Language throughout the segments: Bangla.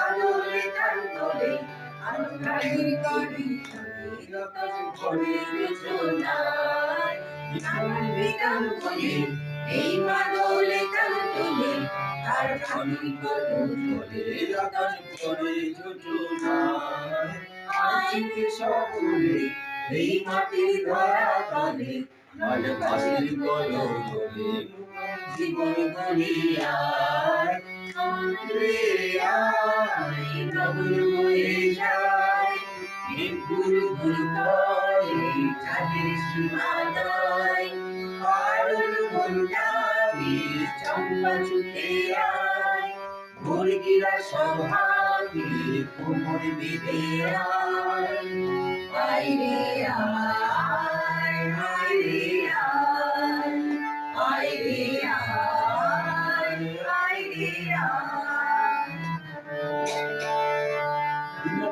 বাদলে তার তলে আনন্দের করে এই বাদলে তার তলে তার খানি কলম রতন করে যোজনায় আজকে সকলে এই মাটির ধরা তলে জীবন গড়িয়ায় হয়ে সভাবি কোমর বেঁধে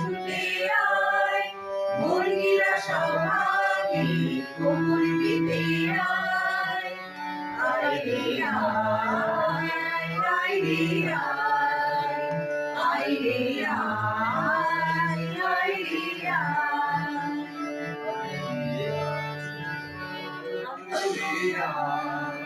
ছুটে আয় মুরগিরা সভাকে কোমর বেঁধে আয় আয় রে আয় আয় রে আয় আয় রে আয় আয় রে আয়